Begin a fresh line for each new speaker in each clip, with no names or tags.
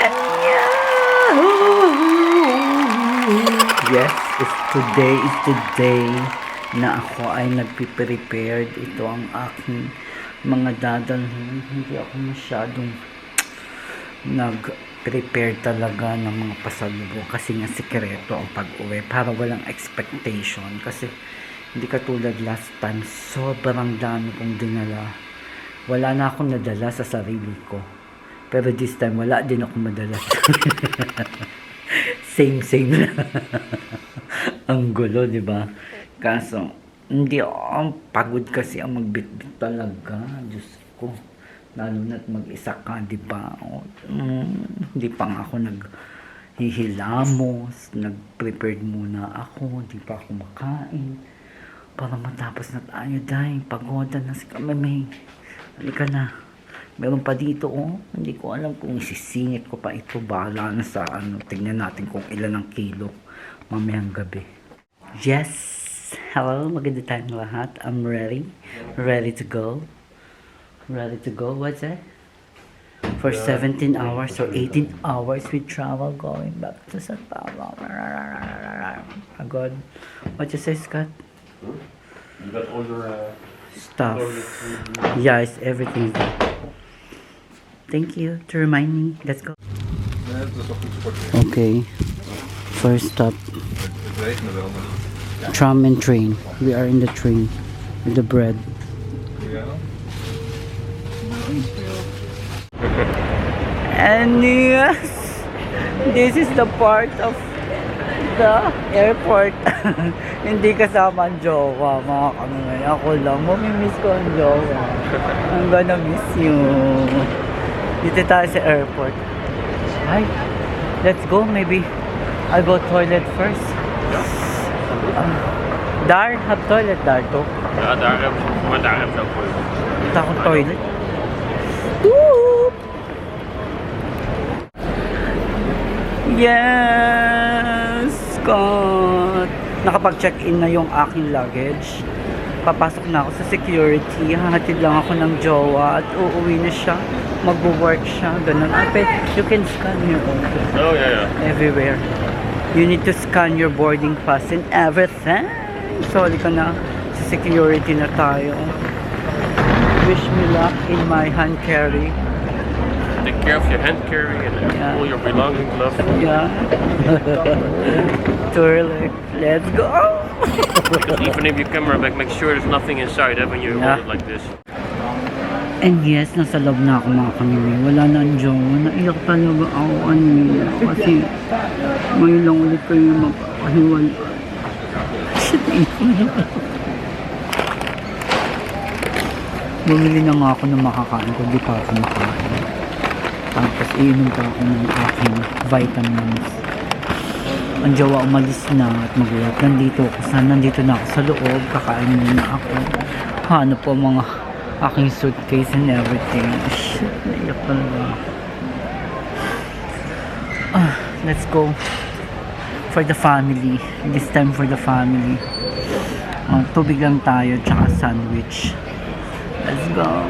Yes, it's today is the day na ako ay nagpiprepared. Ito ang aking mga dadalhin. Hindi ako masyadong nag-prepare talaga ng mga pasalubong kasi nga sikreto ang pag-uwi para walang expectation kasi hindi katulad last time sobrang dami kong dinala wala na akong nadala sa sarili ko pero this time wala din ako madala same same ang gulo di ba kaso hindi ang pagod kasi ang magbitbit talaga Diyos ko lalo na't mag-isa ka, di ba? Mm, hindi pa nga ako naghihilamos, nag-prepared muna ako, hindi pa ako makain. Para matapos na tayo, dahil pagoda na si Kamamay. Halika na. Meron pa dito, oh. Hindi ko alam kung isisingit ko pa ito. Bahala na sa ano. Tingnan natin kung ilan ang kilo mamayang gabi. Yes! Hello, maganda tayong lahat. I'm ready. Ready to go. Ready to go. What's that? For 17 hours or 18 hours we travel going back to San Pablo. Agad. What you say, Scott?
You got all your uh,
Stuff.
food.
Yes, everything. Thank you to remind me. Let's go. Okay. First stop, tram and train. We are in the train with the bread. And yes, this is the part of the airport. Hindi kasama ang jowa, mga kamay. Ako lang, mamimiss ko ang jowa. I'm gonna miss you. Dito tayo sa airport. Hi, let's go. Maybe I'll go toilet first. Ah, Dar, have toilet Dar to.
Ja, daar hebben ze, maar daar ook voor.
Punta akong toilet. Woo! Yes, Scott! Nakapag-check-in na yung aking luggage. Papasok na ako sa security. Hahatid lang ako ng jowa at uuwi na siya. Magbo-work siya. Ganun. Ah, you can scan here also.
Oh ja, ja.
Everywhere. You need to scan your boarding pass and everything. So, ka na. Sa security na tayo. Wish me luck in my hand carry.
Take care of your hand carry and
Yeah.
all your belongings, love.
Yeah. Toilet. Let's go.
Even if your camera bag, make sure there's nothing inside eh, when you
Yeah.
hold it like this.
And yes, nasa loob na ako mga kamiwi. Wala na ang jowa. Naiyak talaga ako kanina. Kasi ngayon lang ulit kayo magpahiwal. Shit. Bumili na nga ako ng makakain ko. Di pa ako makain. Tapos iinom pa ako ng aking vitamins. Ang jowa umalis na at magulat. Nandito ako. Sana nandito na ako sa loob. Kakain muna ako. Hanap po mga aking suitcase and everything. Shit, naiyak talaga. Ah, let's go. For the family. This time for the family. Ah, tubig lang tayo, tsaka sandwich. Let's go.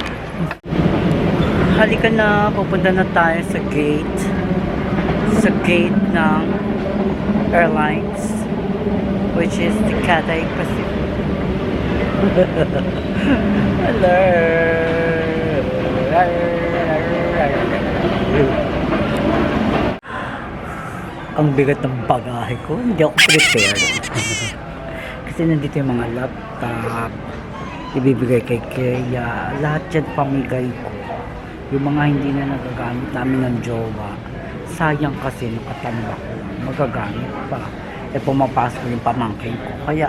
Halika na, pupunta na tayo sa gate. Sa gate ng airlines. Which is the Cathay Pacific. Hello. Ang bigat ng bagahe ko. Hindi ako prepared. Kasi nandito yung mga laptop. Ibibigay kay Kaya. Lahat yan pamigay ko. Yung mga hindi na nagagamit namin ng jowa. Sayang kasi nakatanda ko. Magagamit pa. E pumapasok yung pamangkin ko. Kaya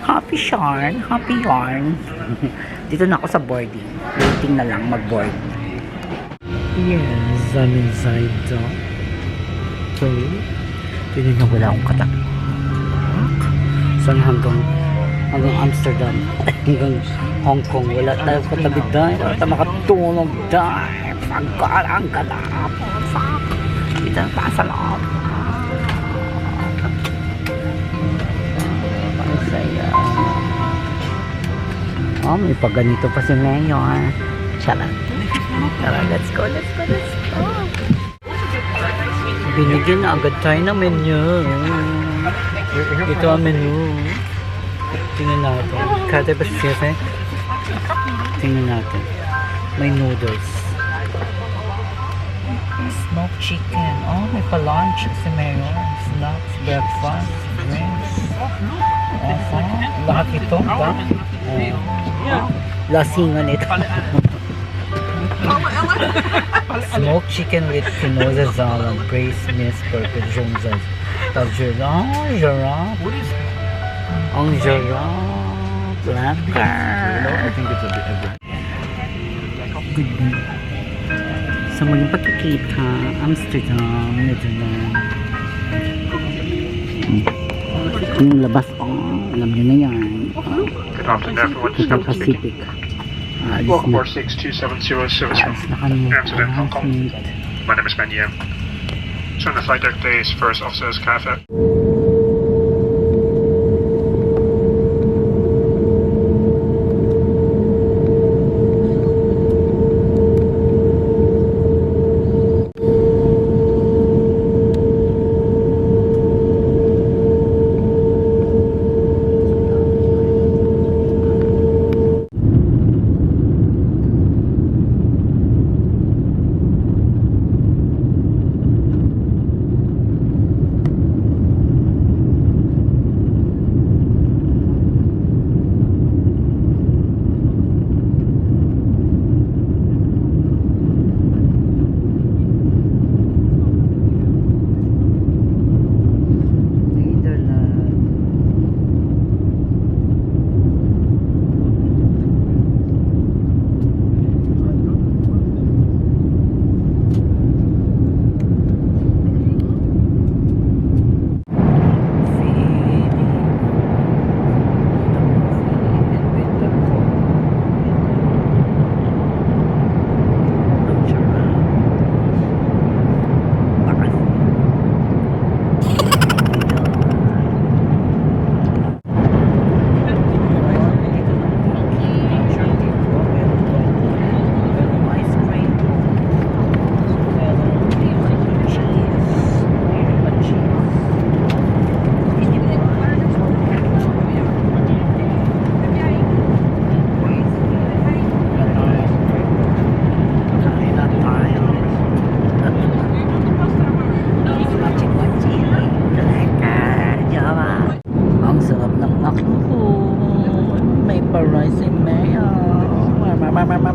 Happy yarn, happy yarn. Dito na ako sa boarding. Waiting na lang mag-board. Yes, I'm inside the plane. Tingnan niyo wala akong katabi. Saan hanggang hanggang Amsterdam, hanggang Hong Kong, wala tayong katabi dahil wala tayong makatulog dahil pagkarang katap. Dito tayo sa loob. Oh, may pagganito pa si Mayor. Charot. Tara, let's go, let's go, let's go. Binigyan na agad tayo ng menu. Ito ang menu. Tingnan natin. Kada ba siya? Tingnan natin. May noodles. Smoked chicken. Oh, may pa-lunch si Mayor. Snacks, breakfast, drinks. Oho. Lahat ito ba? Oh. Lasingan ito. Smoked chicken with quinoa salad, braised minced purple jonzas. Tajura. Oh, giraffe. Ang giraffe. Lacquer.
I think it's a bit. A bit.
Good day. Sa muling pagkikita, Amsterdam, Netherlands. Hmm. Yung labas, oh, alam nyo na yan.
Good afternoon, everyone.
Ito
Scout speaking.
Pacific.
Welcome aboard 627 service from. Amsterdam, Hong Kong. My name is Ben Yim. So on the flight deck today is First Officers Cafe.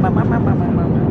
มามามามามามา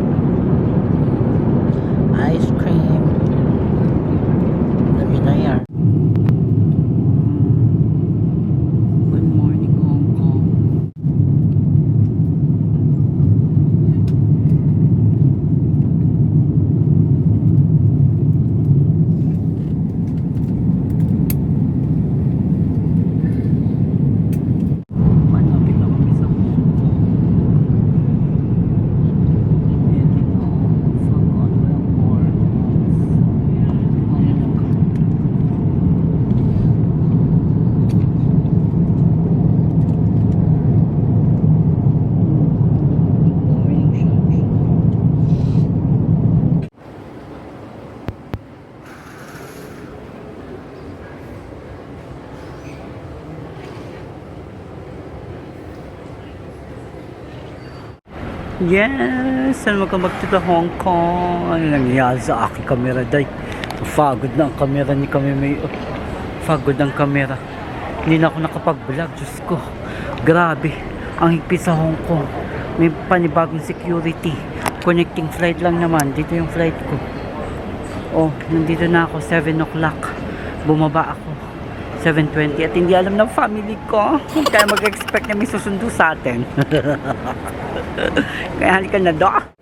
Yes! And welcome back to the Hong Kong. Ano nangyayari sa aking kamera, day? Fagod na ang kamera ni kami may... Fagod ang kamera. Hindi na ako nakapag-vlog, Diyos ko. Grabe. Ang higpit sa Hong Kong. May panibagong security. Connecting flight lang naman. Dito yung flight ko. Oh, nandito na ako. 7 o'clock. Bumaba ako. 7.20 at hindi alam ng family ko. Kaya mag-expect na may susundo sa atin. Kaya halika na do.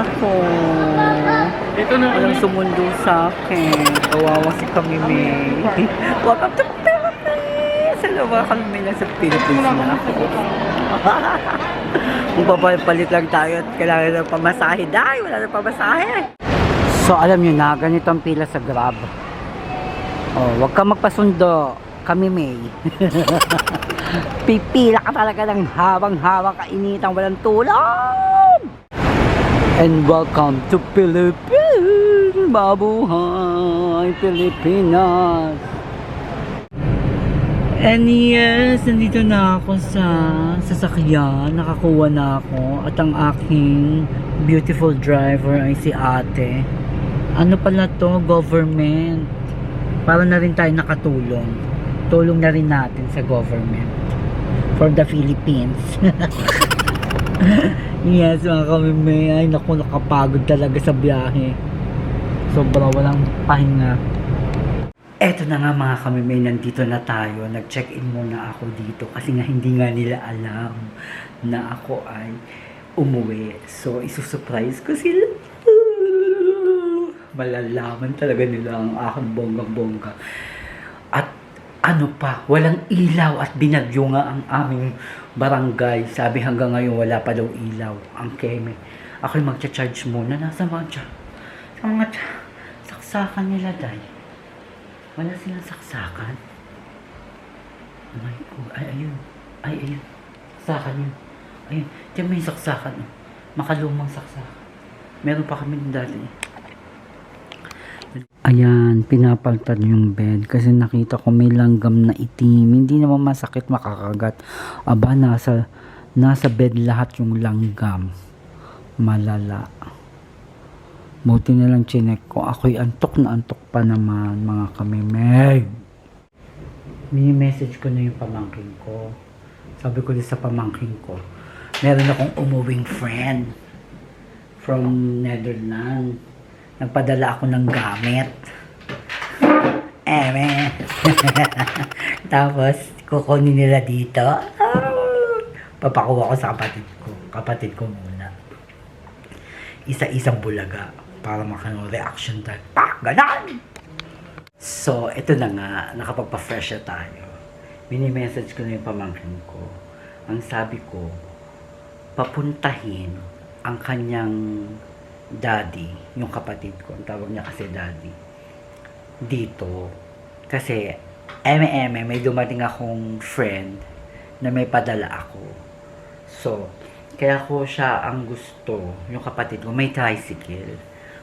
Ako.
Dito na
Walang sumundo sa akin. Kawawa si kami, May. Welcome to Philippines! Hello, welcome May. Nasa Philippines na ako. Kung papalit lang tayo at kailangan ng pamasahe. Dahil wala na pamasahe. So, alam nyo na, ganito ang pila sa Grab. Oh, wag ka magpasundo. Kami, May. Pipila ka talaga ng habang-habang kainitang walang tulog. And welcome to Philippines! Mabuhay Pilipinas! And yes, nandito na ako sa sasakyan. Nakakuha na ako. At ang aking beautiful driver ay si ate. Ano pala to? Government. Para na rin tayo nakatulong. Tulong na rin natin sa government. For the Philippines. yes, mga kamime. Ay, naku, nakapagod talaga sa biyahe. Sobra walang pahinga. Eto na nga mga kamime, nandito na tayo. Nag-check-in muna ako dito kasi nga hindi nga nila alam na ako ay umuwi. So, isusurprise ko sila. Malalaman talaga nila ang aking bonggang-bongga. At ano pa, walang ilaw at binagyo nga ang aming barangay. Sabi hanggang ngayon wala pa daw ilaw ang keme. Ako'y magcha-charge muna. Nasa mga sa mga saksakan nila dahil. Wala silang saksakan. Oh my God. Ay, ayun. Ay, ayun. Saksakan yun. Ayun. Diyan may saksakan. Oh. Makalumang saksakan. Meron pa kami dati. Ayan, pinapaltad yung bed kasi nakita ko may langgam na itim. Hindi naman masakit makakagat. Aba, nasa, nasa bed lahat yung langgam. Malala. Buti na lang chinek ko. Ako'y antok na antok pa naman, mga kamimeg. Mini-message ko na yung pamangking ko. Sabi ko din sa pamangking ko, meron akong umuwing friend from Netherlands. Nagpadala ako ng gamit. Eme. Tapos, kukunin nila dito. Papakuha ko sa kapatid ko. Kapatid ko muna. Isa-isang bulaga para makano reaction tayo. Pak! Ganon! So, ito na nga. Nakapagpa-fresh na tayo. Mini-message ko na yung pamangkin ko. Ang sabi ko, papuntahin ang kanyang daddy, yung kapatid ko, ang tawag niya kasi daddy, dito. Kasi, eme-eme, may dumating akong friend na may padala ako. So, kaya ko siya ang gusto, yung kapatid ko, may tricycle.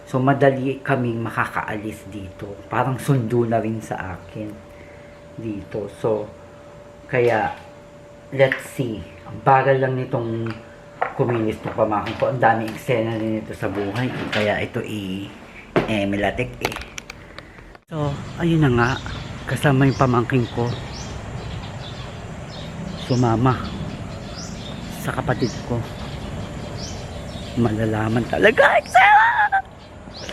So, madali kaming makakaalis dito. Parang sundo na rin sa akin dito. So, kaya, let's see. Ang bagal lang nitong kuminis ng pamangkin ko. Ang daming eksena din ito sa buhay. ko. Kaya ito i eh, melatik eh. So, ayun na nga. Kasama yung pamangkin ko. Sumama sa kapatid ko. Malalaman talaga. Eksena!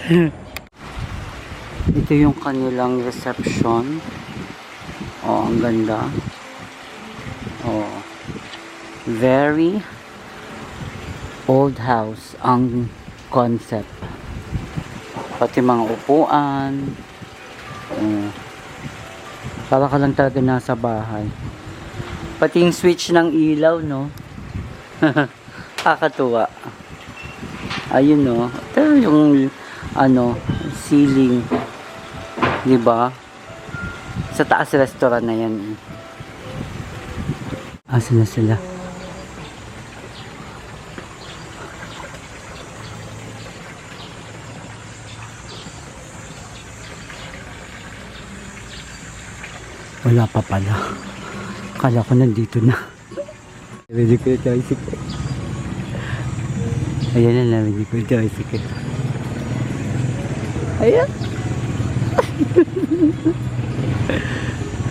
ito yung kanilang reception. Oh, ang ganda. Oh. Very old house ang concept. Pati mga upuan. Oh. Para ka lang talaga nasa bahay. Pati yung switch ng ilaw, no? Kakatuwa. Ayun, no? Ito yung, ano, ceiling. Di ba? Sa taas restaurant na yan. Asa na sila? Wala pa pala. Kala ko nandito na. Narinig ko yung tricycle. Ayan na, narinig ko yung tricycle. Ayan.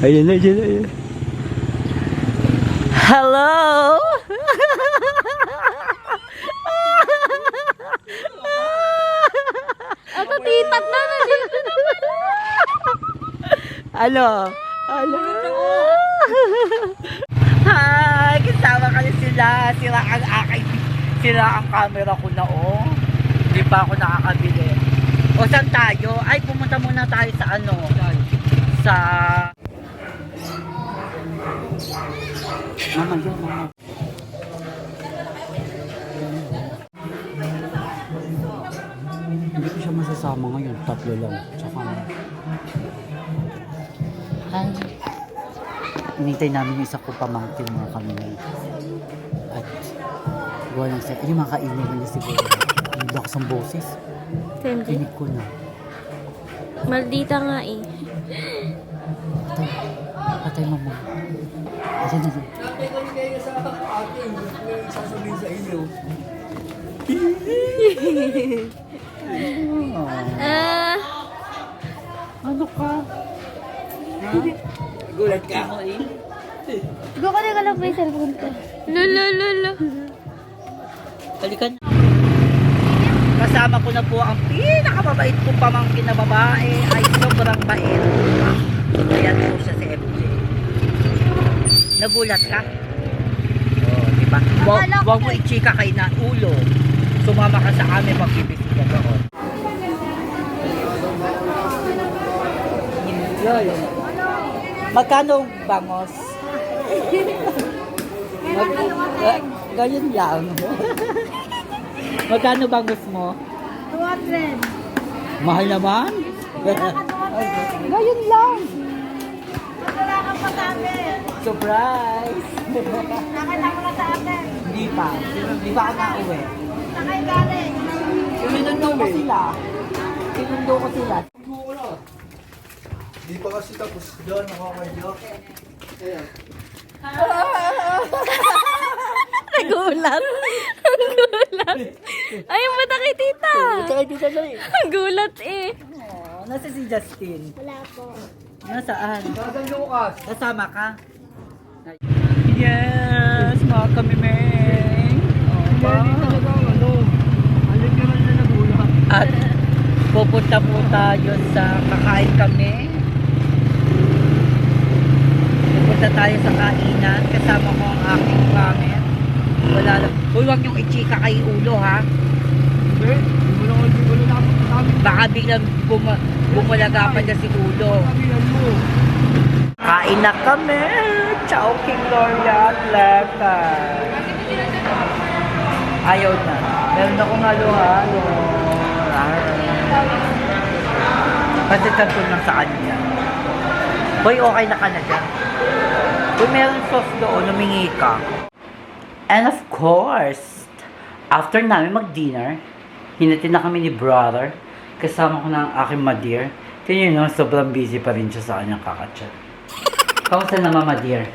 ayan na, ayan na, ayan. Hello!
Ito, titat na, nandito na pala.
Ano? Ano? Hi! Kasama kami sila. Sila ang aking... Sila ang camera ko na, oh. Hindi pa ako nakakabili. O saan tayo? Ay, pumunta muna tayo sa ano? Sa... Mama, yun, mama. Hindi ko siya masasama ngayon. Tatlo lang. Tsaka... Hi. Hinintay namin yung isa ko pamangkin mga kami. At gawa lang siya. Yung mga kainin niya siguro. Ang lakas ng boses.
Hindi.
Tinig ko na.
Maldita nga eh.
Patay. Patay mo mo. Ayan na din.
Ah,
Ano ka? Gulat ka ako eh.
Gukuli ka lang po yung cellphone ko. Lolo, lolo.
Balikan. Kasama ko na po ang pinakamabait kong pamangkin na babae ay sobrang bait. Ayan po siya si FJ. Nagulat ka? Oo, di ba?
Ko
huwag mo i-chika kay na ulo. Sumama ka sa amin magbibisita doon. Yun. Magkano bangos? Mag, eh, ganyan lang. Magkano bangos mo?
200.
Mahal naman. Ngayon lang.
Wala kang pag-amin.
Surprise.
Nakita mo na sa atin.
Hindi pa. Hindi pa ako nauwi.
Nakay galing.
Sinundo ko sila. Sinundo ko sila.
Di pa kasi tapos doon, nakakadyo.
Nagulat. Nagulat. Ay, yung mata kay tita.
Kaya dito na eh.
Ang gulat eh.
Oh, nasa si Justin.
Wala po.
Nasaan?
Saan Lucas?
Kasama ka? Yes, mga kami, Meng. Oh, ba?
ano, nyo na na nagulat.
At pupunta po tayo sa kakain kami. Pupunta tayo sa kainan. Kasama ko ang aking pamit. Wala lang. Uy, huwag niyong i-chika kay ulo, ha?
Hindi, hindi mo na hindi mo na.
Baka biglang bum bumalaga pa na si ulo. Kain na kami! Ciao, King Gloria at Leka. Ayaw na. Meron akong halo-halo. Kasi tagpon lang sa kanya. Hoy, okay na ka na dyan. Kung meron sauce doon, humingi ka. And of course, after namin mag-dinner, hinati na kami ni brother. Kasama ko na ang aking madir. Tingnan nyo, sobrang busy pa rin siya sa kanyang kakachat. Kamusta na mama dear?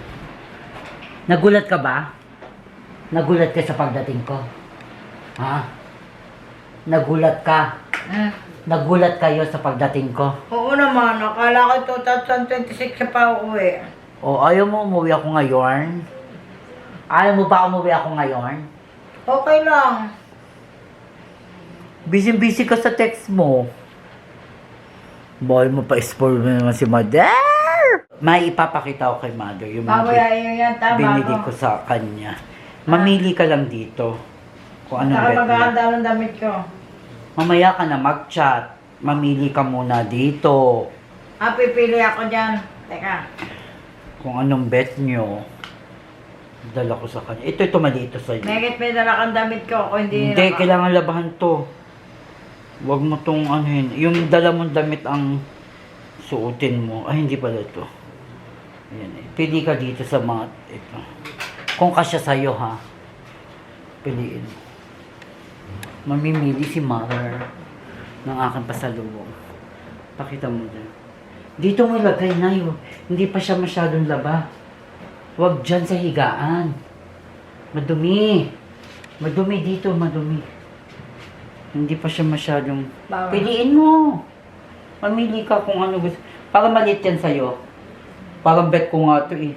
Nagulat ka ba? Nagulat ka sa pagdating ko? Ha? Nagulat ka? Nagulat kayo sa pagdating ko?
Oo naman, akala ko 2026 siya pa uuwi.
O ayaw mo umuwi ako ngayon? Ayaw mo ba umuwi ako ngayon?
Okay lang.
Busy-busy ka sa text mo. Boy mo pa spoil mo naman si mother. May ipapakita ko kay mother yung mga
Mamaya yun yan, tama
binili
ko.
ko sa kanya. Mamili ka lang dito. Kung anong bet mo.
maganda ng damit ko.
Mamaya ka na mag-chat. Mamili ka muna dito.
Ah, pipili ako dyan. Teka.
Kung anong bet nyo. Dala ko sa kanya. Ito, ito maliit ito sa'yo.
Megit may dala kang damit ko. Kung hindi,
Hindi,
naman.
kailangan labahan to. Huwag mo tong anuhin. Yung dala mong damit ang suotin mo. Ay, hindi pala ito. Ayan eh. Pili ka dito sa mga ito. Kung kasya sa'yo ha. Piliin. Mamimili si mother ng aking pasalubong. Pakita mo dyan. Dito mo ilagay na yun. Hindi pa siya masyadong laba. Huwag dyan sa higaan. Madumi. Madumi dito, madumi. Hindi pa siya masyadong...
Bawal.
Piliin mo. Mamili ka kung ano gusto. Para maliit yan sa'yo. Parang bet ko nga to eh.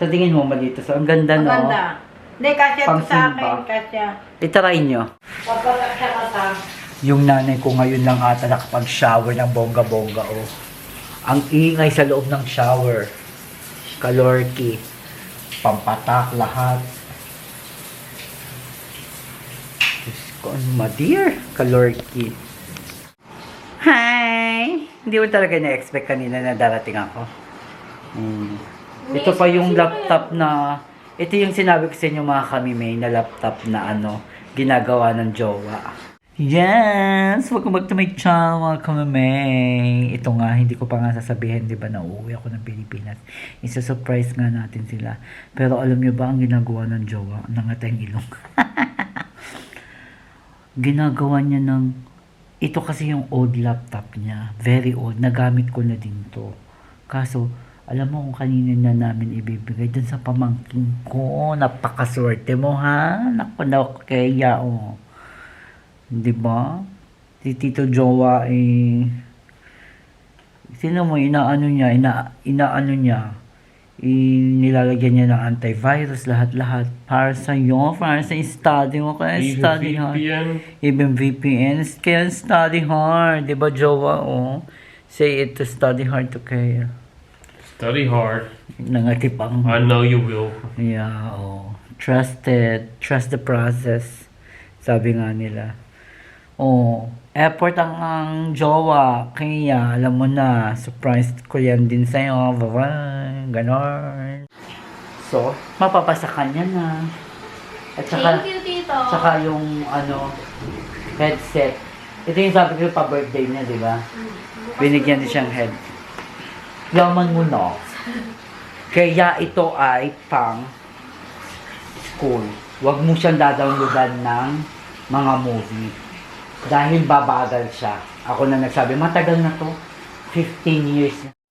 Sa tingin mo, maliit to. Ang ganda, no?
Maganda. Hindi, kasya to sa akin. Kasya.
Itry nyo.
Kapag kasya ka sa
Yung nanay ko ngayon lang ata nakapag-shower ng bongga-bongga, oh. Ang ingay sa loob ng shower. Kalorki. Pampatak lahat. Diyos ko, ano ma, dear? Kalorky. Hi! Hindi mo talaga na-expect kanina na darating ako. Hmm. Ito pa yung laptop na, ito yung sinabi ko sa inyo mga kami may na laptop na ano, ginagawa ng jowa. Yes! Welcome back to my channel mga kamamay. Ito nga, hindi ko pa nga sasabihin, di ba, na uuwi ako ng Pilipinas. Isa-surprise nga natin sila. Pero alam nyo ba ang ginagawa ng jowa? Nangatay ang ilong. ginagawa niya ng ito kasi yung old laptop niya. Very old. Nagamit ko na din to. Kaso, alam mo kung kanina na namin ibibigay dun sa pamangking ko. Napakaswerte mo ha. Naku, naku, kaya oh. Di ba? Si Tito Jowa eh. Sino mo, inaano niya, ina, inaano niya, inilalagyan niya ng antivirus, lahat-lahat. Para sa iyo, para sa study mo. Kaya study hard.
VPN.
Even VPN, kaya study hard. Di ba, Jowa? Oh. Say it to study hard to kaya.
Study hard.
Nangatipang.
I know you will.
Yeah, oh. Trust it. Trust the process. Sabi nga nila. Oh, effort ang, ang jowa. Kaya, alam mo na, surprise ko yan din sa'yo. Bye-bye. Ganon. So, mapapasa kanya na. At saka,
Thank you, Tito.
Tsaka yung ano, headset. Ito yung sabi ko pa birthday niya, di ba? Binigyan din siyang head. Yaman mo no. Kaya ito ay pang school. Huwag mo siyang dadownloadan ng mga movie. Dahil babagal siya. Ako na nagsabi, matagal na to. 15 years na.